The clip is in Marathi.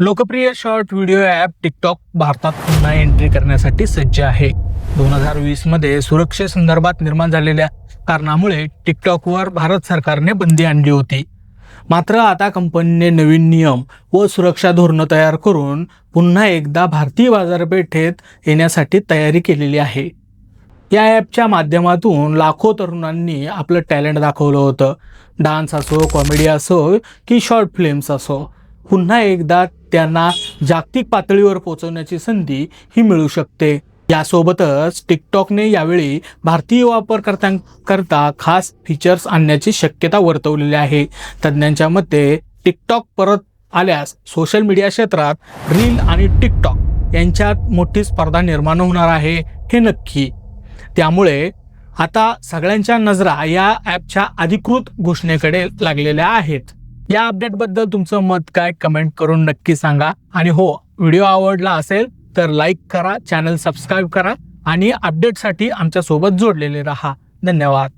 लोकप्रिय शॉर्ट व्हिडिओ ॲप टिकटॉक भारतात पुन्हा एंट्री करण्यासाठी सज्ज आहे. दोन हजार वीसमध्ये सुरक्षेसंदर्भात निर्माण झालेल्या कारणामुळे टिकटॉकवर भारत सरकारने बंदी आणली होती. मात्र आता कंपनीने नवीन नियम व सुरक्षा धोरणं तयार करून पुन्हा एकदा भारतीय बाजारपेठेत येण्यासाठी तयारी केलेली आहे. या ॲपच्या माध्यमातून लाखो तरुणांनी आपलं टॅलेंट दाखवलं होतं. डान्स असो कॉमेडी असो की शॉर्ट फिल्म्स असो. पुन्हा एकदा त्यांना जागतिक पातळीवर पोहोचवण्याची संधी ही मिळू शकते. यासोबतच टिकटॉकने यावेळी भारतीय वापरकर्त्यांकरता खास फीचर्स आणण्याची शक्यता वर्तवलेली आहे. तज्ज्ञांच्या मते टिकटॉक परत आल्यास सोशल मीडिया क्षेत्रात रील आणि टिकटॉक यांच्यात मोठी स्पर्धा निर्माण होणार आहे हे नक्की. त्यामुळे आता सगळ्यांच्या नजरा या ॲपच्या अधिकृत घोषणेकडे लागलेल्या आहेत. या अपडेटबद्दल तुमचं मत काय कमेंट करून नक्की सांगा. आणि हो व्हिडिओ आवडला असेल तर लाईक करा चॅनल सबस्क्राईब करा आणि अपडेटसाठी आमच्यासोबत जोडलेले राहा. धन्यवाद.